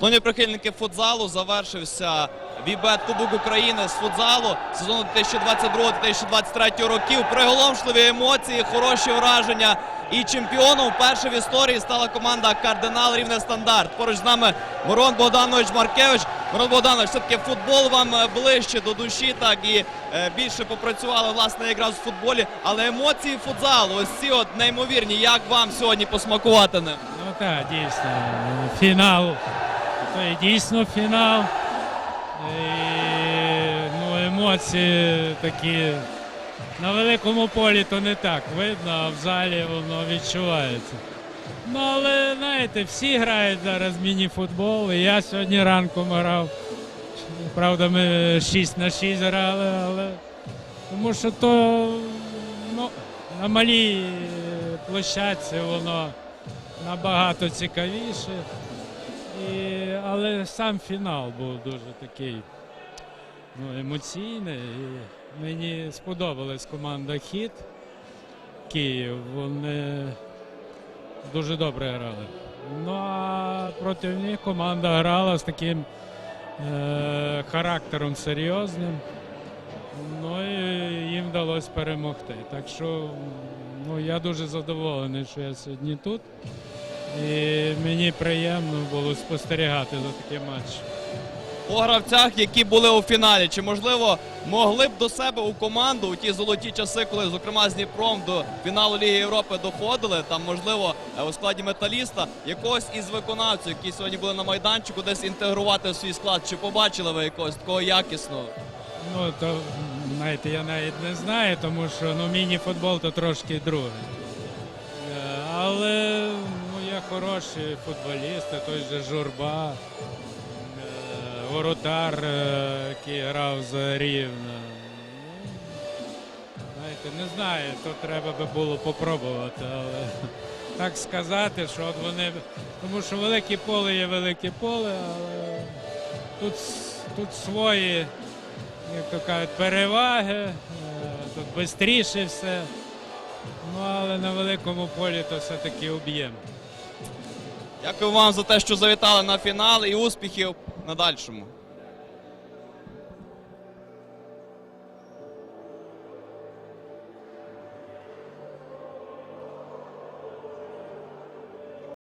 Шановні прихильники футзалу, завершився Вібет Кубок України з футзалу сезону 2022-2023 років. Приголомшливі емоції, хороші враження. І чемпіоном вперше в історії стала команда Кардинал Рівне Стандарт. Поруч з нами Мирон Богданович Маркевич. Мирон Богданович, все-таки футбол вам е, ближче до душі, так і е, більше попрацювали власне якраз в футболі. Але емоції футзалу, ось ці от неймовірні. Як вам сьогодні посмакувати ним? Ну так, дійсно. Фінал. І дійсно фінал. І, ну, емоції такі. На великому полі то не так видно, а в залі воно відчувається. Ну, але знаєте, всі грають зараз міні-футбол. І я сьогодні ранком грав. Правда, ми 6 на 6 грали, але тому що то ну, на малій площадці воно набагато цікавіше. І, але сам фінал був дуже такий ну, емоційний. І мені сподобалась команда Хіт Київ. Вони дуже добре грали. Ну а проти них команда грала з таким е- характером серйозним. Ну і їм вдалося перемогти. Так що ну, я дуже задоволений, що я сьогодні тут. І мені приємно було спостерігати за таким матчем. по гравцях, які були у фіналі. Чи можливо могли б до себе у команду у ті золоті часи, коли зокрема з Дніпром до фіналу Ліги Європи доходили? Там можливо е, у складі металіста якогось із виконавців, які сьогодні були на майданчику, десь інтегрувати в свій склад. Чи побачили ви якогось такого якісного? Ну, то, знаєте, я навіть не знаю, тому що ну, міні-футбол то трошки друге. Хороші футболісти, той же Журба, е, воротар, е, який грав за Рівне. Ну, не знаю, то треба би було попробувати, але так сказати, що от вони. Тому що велике поле є велике поле, але тут, тут свої як то кажуть, переваги, е, тут швидше все. Ну, але на великому полі то все-таки об'єм. Дякую вам за те, що завітали на фінал і успіхів на дальшому.